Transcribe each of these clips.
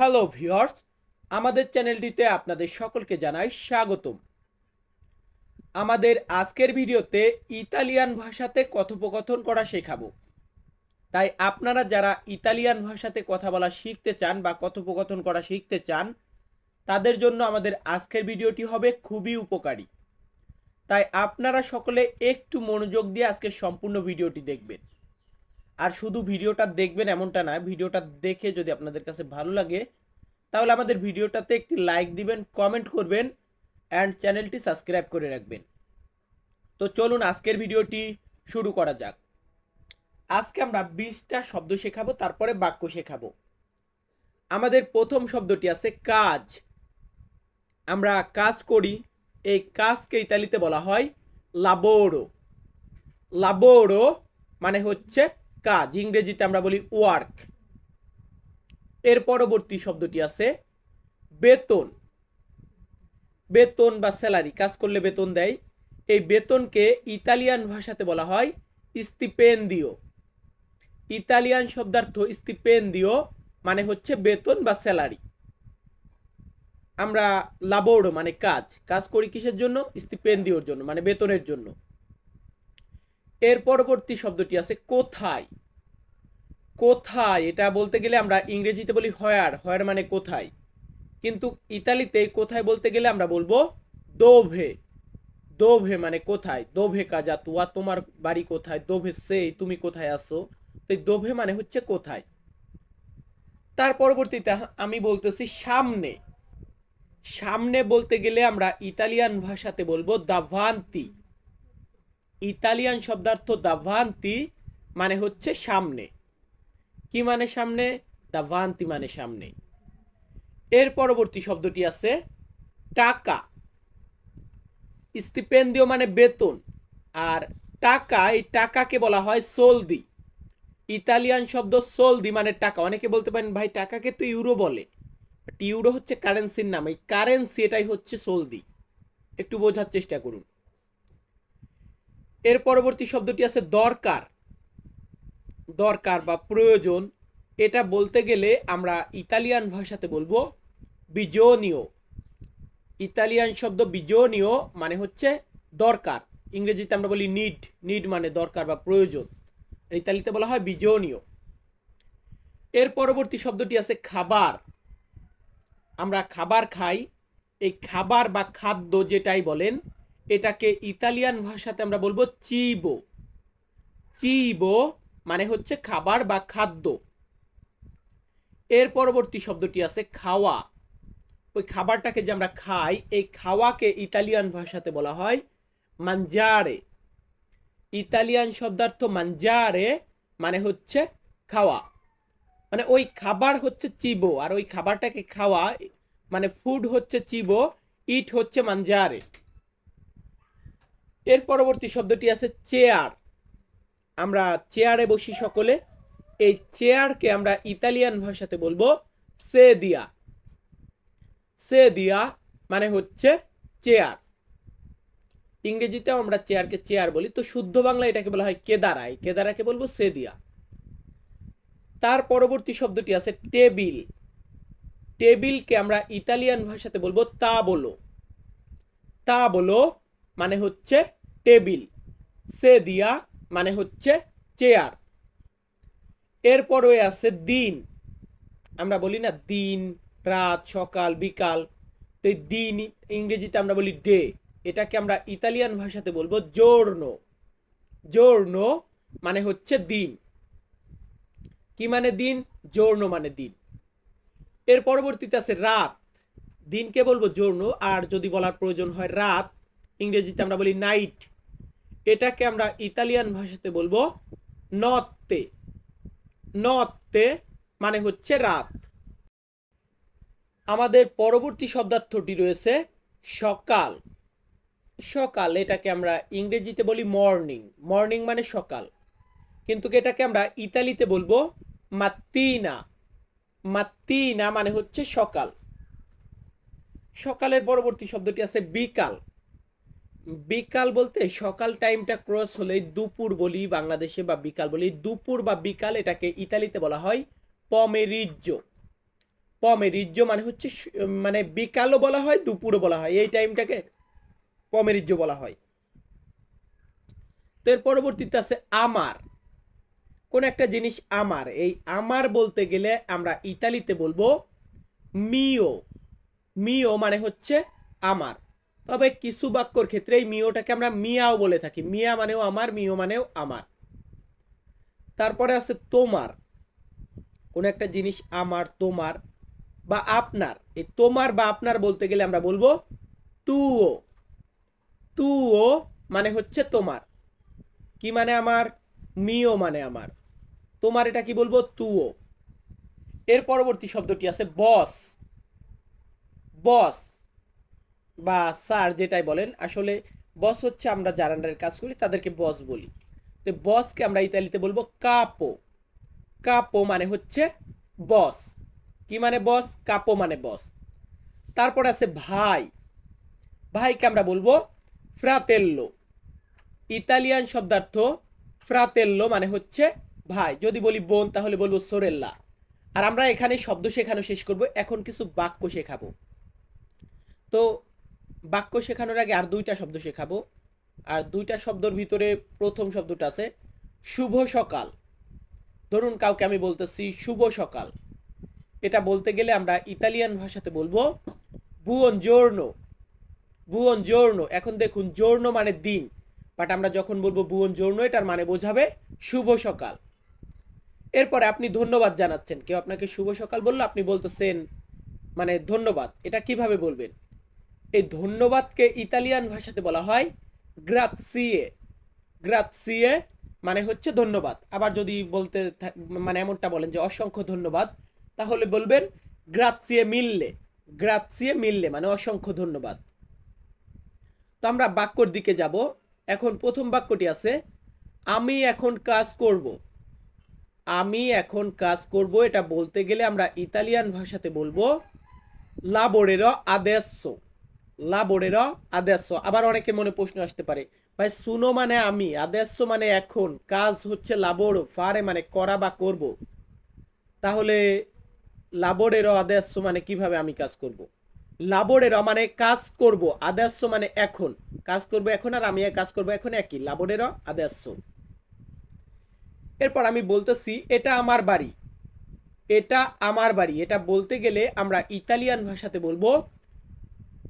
Hello viewers, আমাদের চ্যানেলটিতে আপনাদের সকলকে জানাই স্বাগতম। আমাদের আজকের ভিডিওতে ইতালিয়ান ভাষাতে কথোপকথন করা শেখাবো। তাই আপনারা যারা ইতালিয়ান ভাষাতে কথা বলা শিখতে চান বা কথোপকথন করা শিখতে চান, তাদের জন্য আমাদের আজকের ভিডিওটি হবে খুবই উপকারী। তাই আপনারা সকলে একটু মনোযোগ দিয়ে আজকে সম্পূর্ণ ভিডিওটি দেখবেন। আর শুধু ভিডিওটা দেখবেন এমনটা না, ভিডিওটা দেখে যদি আপনাদের কাছে ভালো লাগে, তাহলে আমাদের ভিডিওটাতে একটি লাইক দিবেন কমেন্ট করবেন অ্যান্ড চ্যানেলটি সাবস্ক্রাইব করে রাখবেন। তো চলুন আজকের ভিডিওটি শুরু করা যাক। আজকে আমরা বিশটা শব্দ শেখাবো, তারপরে বাক্য শেখাবো। আমাদের প্রথম শব্দটি আছে কাজ। আমরা কাজ করি, এই কাজকে ইতালিতে বলা হয় লাবোরো। লাবোরো মানে হচ্ছে কাজ, ইংরেজিতে আমরা বলি ওয়ার্ক এর পরবর্তী শব্দটি আছে বেতন। বেতন বা স্যালারি কাজ করলে বেতন দেয়। এই বেতনকে ইতালিয়ান ভাষাতে বলা হয় স্টিপেন্দিও ইতালিয়ান শব্দার্থ স্টিপেন্দিও মানে হচ্ছে বেতন বা স্যালারি আমরা লাবোরো মানে কাজ কাজ করি কিসের জন্য? স্টিপেন্দিওর জন্য মানে বেতনের জন্য। এর পরবর্তী শব্দটি আছে কোথায়? কোথায়? এটা বলতে গেলে আমরা ইংরেজিতে বলি হয়ার হয়ার মানে কোথায়? কিন্তু ইতালিতে কোথায় বলতে গেলে আমরা বলব দোভে দোভে মানে কোথায়? দোভে কাজা তুয়া তোমার বাড়ি কোথায়? দোভে সেই তুমি কোথায় আসো তো দোভে মানে হচ্ছে কোথায়? তার পরবর্তীতে আমি বলতেছি সামনে। সামনে বলতে গেলে আমরা ইতালিয়ান ভাষাতে বলব দাভান্তি। ইতালিয়ান শব্দার্থ দাভান্তি মানে হচ্ছে সামনে। কি মানে সামনে? দাভান্তি মানে সামনে। এর পরবর্তী শব্দটি আছে টাকা। স্টিপেন্দিও মানে বেতন আর টাকা, এই টাকাকে বলা হয় সোলদি। ইতালিয়ান শব্দ সোলদি মানে টাকা। অনেকে বলতে পারেন, ভাই, টাকাকে তো ইউরো বলে। ইউরো হচ্ছে কারেন্সির নাম। এই কারেন্সি এটাই হচ্ছে সোলদি। একটু বোঝার চেষ্টা করুন। এর পরবর্তী শব্দটি আছে দরকার। দরকার বা প্রয়োজন। এটা বলতে গেলে আমরা ইতালিয়ান ভাষাতে বলব বিজনীয় ইতালিয়ান শব্দ বিজনীয় মানে হচ্ছে দরকার। ইংরেজিতে আমরা বলি নিড নিড মানে দরকার বা প্রয়োজন। ইতালিতে বলা হয় বিজনীয় এর পরবর্তী শব্দটি আছে খাবার। আমরা খাবার খাই। এই খাবার বা খাদ্য যেটাই বলেন এটাকে ইতালিয়ান ভাষাতে আমরা বলব চিবো। চিবো মানে হচ্ছে খাবার বা খাদ্য। এর পরবর্তী শব্দটি আছে খাওয়া। ওই খাবারটাকে যে আমরা খাই, এই খাওয়াকে ইতালিয়ান ভাষাতে বলা হয় মাঞ্জারে ইতালিয়ান শব্দার্থ মাঞ্জারে মানে হচ্ছে খাওয়া। মানে ওই খাবার হচ্ছে চিবো, আর ওই খাবারটাকে খাওয়া মানে ফুড হচ্ছে চিবো ইট হচ্ছে মাঞ্জারে এর পরবর্তী শব্দটি আছে চেয়ার। আমরা চেয়ারে বসি সকলে। এই চেয়ারকে আমরা ইতালিয়ান ভাষাতে বলব সে দিয়া সে দিয়া মানে হচ্ছে চেয়ার। ইংরেজিতেও আমরা চেয়ারকে চেয়ার বলি। তো শুদ্ধ বাংলা এটাকে বলা হয় কেদারাই কেদারাকে বলব সে দিয়া তার পরবর্তী শব্দটি আছে টেবিল। টেবিলকে আমরা ইতালিয়ান ভাষাতে বলব তা বলো তা বলো মানে হচ্ছে টেবিল। সে দিয়া মানে হচ্ছে চেয়ার। এরপরে আছে দিন। আমরা বলি না দিন, রাত, সকাল, বিকাল। তো দিন ইংরেজিতে আমরা বলি ডে। এটাকে আমরা ইতালিয়ান ভাষাতে বলব জোর্নো জোর্নো মানে হচ্ছে দিন। কি মানে দিন? জোর্নো মানে দিন। এর পরবর্তীতে আছে রাত। দিনকে বলব জোর্নো আর যদি বলার প্রয়োজন হয় রাত ইংরেজিতে আমরা বলি নাইট এটাকে আমরা ইতালিয়ান ভাষাতে বলব নত্তে নত্তে মানে হচ্ছে রাত। আমাদের পরবর্তী শব্দার্থটি রয়েছে সকাল। সকাল এটাকে আমরা ইংরেজিতে বলি মর্নিং মর্নিং মানে সকাল। কিন্তু এটাকে আমরা ইতালিতে বলব মাত্তিনা মাত্তিনা মানে হচ্ছে সকাল। সকালের পরবর্তী শব্দটি আছে বিকাল। বিকাল বলতে সকাল টাইমটা ক্রস হলে দুপুর বলি বাংলাদেশে বা বিকাল বলি। দুপুর বা বিকাল এটাকে ইতালিতে বলা হয় পমেরিজ্জো পমেরিজ্য মানে হচ্ছে মানে বিকালও বলা হয়, দুপুরও বলা হয়। এই টাইমটাকে পমেরিজ্য বলা হয়। তো এর পরবর্তীতে আছে আমার কোন একটা জিনিস আমার এই আমার বলতে গেলে আমরা ইতালিতে বলব মিও মিও মানে হচ্ছে আমার তবে কিছু বাক্যর ক্ষেত্রে এই মিওটাকে আমরা মিয়াও বলে থাকি। মিয়া মানেও আমার, মিও মানেও আমার। তারপরে আছে তোমার। কোন একটা জিনিস আমার, তোমার বা আপনার। এই তোমার বা আপনার বলতে গেলে আমরা বলব তুও। তুও মানে হচ্ছে তোমার। কি মানে আমার? মিও মানে আমার। তোমার এটা কি বলব? তুও। এর পরবর্তী শব্দটি আছে বস। বস। বা স্যার যেটাই বলেন, আসলে বস হচ্ছে আমরা যারা আন্ডারে কাজ করি, তাদেরকে বস বলি। তো বসকে আমরা ইতালিতে বলব কাপো কাপো মানে হচ্ছে বস কি মানে বস কাপো মানে বস তারপর আছে ভাই। ভাইকে আমরা বলব ফ্রাতেল্লো ইতালিয়ান শব্দার্থ ফ্রাতেল্লো মানে হচ্ছে ভাই। যদি বলি বোন, তাহলে বলব সোরেল্লা আর আমরা এখানে শব্দ শেখানো শেষ করব, এখন কিছু বাক্য শেখাবো। তো বাক্য শেখানোর আগে আর দুইটা শব্দ শেখাবো। আর দুইটা শব্দর ভিতরে প্রথম শব্দটা আছে, শুভ সকাল। ধরুন কাউকে আমি বলতেছি, শুভ সকাল। এটা বলতে গেলে আমরা ইতালিয়ান ভাষাতে বলব বুয়ন জোর্নো বুয়ন জোর্নো এখন দেখুন জোর্নো মানে দিন। বাট আমরা যখন বলব বুয়ন জোর্নো এটার মানে বোঝাবে, শুভ সকাল। এরপরে আপনি ধন্যবাদ জানাচ্ছেন। কেউ আপনাকে শুভ সকাল বলল, আপনি বলতেছেন মানে ধন্যবাদ। এটা কীভাবে বলবেন? এই ধন্যবাদকে ইতালিয়ান ভাষাতে বলা হয় গ্রাৎসিয়ে। গ্রাৎসিয়ে মানে হচ্ছে ধন্যবাদ। আবার যদি বলতে মানে এমনটা বলেন যে অসংখ্য ধন্যবাদ, তাহলে বলবেন গ্রাৎসিয়ে মিললে। গ্রাৎসিয়ে মিললে মানে অসংখ্য ধন্যবাদ। তো আমরা বাক্যর দিকে যাব। এখন প্রথম বাক্যটি আছে, আমি এখন কাজ করব। আমি এখন কাজ করব। এটা বলতে গেলে আমরা ইতালিয়ান ভাষাতে বলব লাবোরেরো আদেsso লাবোরেরো আদেsso আবার অনেকের মনে প্রশ্ন আসতে পারে, ভাই সুনো মানে আমি আদেsso মানে এখন, কাজ হচ্ছে লাবোরো, ফারে মানে করা বা করব। তাহলে লাবোরেরো আদেsso মানে কীভাবে আমি কাজ করব? লাবোরেরো মানে কাজ করব আদেsso মানে এখন। কাজ করব এখন আর আমি কাজ করব এখন একই লাবোরেরো আদেsso এরপর আমি বলতেছি, এটা আমার বাড়ি। এটা আমার বাড়ি। এটা বলতে গেলে আমরা ইতালিয়ান ভাষাতে বলব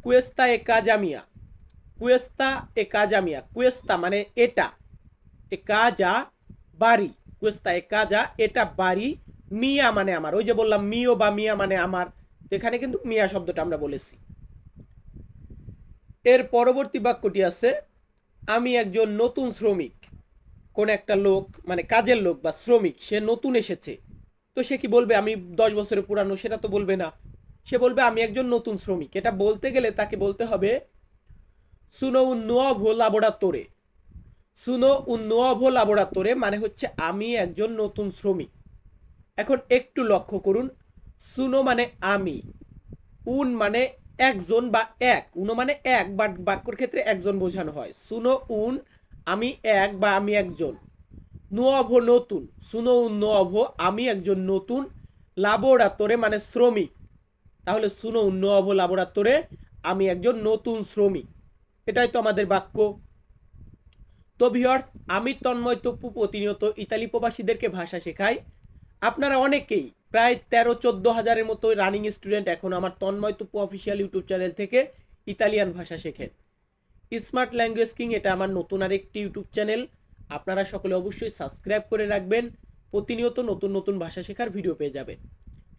কুয়েস্তা এ কাজামিয়া কুয়েস্তা এ কাজামিয়া কুয়েস্তা মানে এটা। এ কাজা বাড়ি। কুয়েস্তা এ কাজা এটা বাড়ি। মিয়া মানে আমার। ওই যে বললাম, মিও বা মিয়া মানে আমার। এখানে কিন্তু মিয়া শব্দটা আমরা বলেছি। এর পরবর্তী বাক্যটি আছে, আমি একজন নতুন শ্রমিক। কোন একটা লোক মানে কাজের লোক বা শ্রমিক, সে নতুন এসেছে। তো সে কি বলবে? আমি দশ বছরের পুরানো, সেটা তো বলবে না। সে বলবে, আমি একজন নতুন শ্রমিক। এটা বলতে গেলে তাকে বলতে হবে, সুনো un nuovo lavoratore সুনো un nuovo lavoratore মানে হচ্ছে, আমি একজন নতুন শ্রমিক। এখন একটু লক্ষ্য করুন, সুনো মানে আমি। উন মানে একজন বা এক। উনো মানে এক, বাট বাক্যর ক্ষেত্রে একজন বোঝানো হয়। সুনো উন, আমি এক বা আমি একজন। নোয়াভো নতুন। সুনো উন আমি একজন নতুন। লাবোরাতরে মানে শ্রমিক। তাহলে সুনো উন নোয়াভো লাবোরাতরে আমি একজন নতুন শ্রমিক। এটাই তো আমাদের বাক্য। তো ভিউয়ার্স আমি তন্ময় তপ্পু প্রতিনিয়ত ইতালি প্রবাসীদেরকে ভাষা শেখাই। আপনারা অনেকেই প্রায় তেরো, চোদ্দ হাজারের মতো রানিং স্টুডেন্ট এখন আমার Tanmoy Tappu official YouTube channel থেকে ইতালিয়ান ভাষা শেখেন। স্মার্ট ল্যাঙ্গুয়েজ কিং এটা আমার নতুন আরেকটি ইউটিউব চ্যানেল আপনারা সকলে অবশ্যই সাবস্ক্রাইব করে রাখবেন। প্রতিনিয়ত নতুন নতুন ভাষা শেখার ভিডিও পেয়ে যাবেন।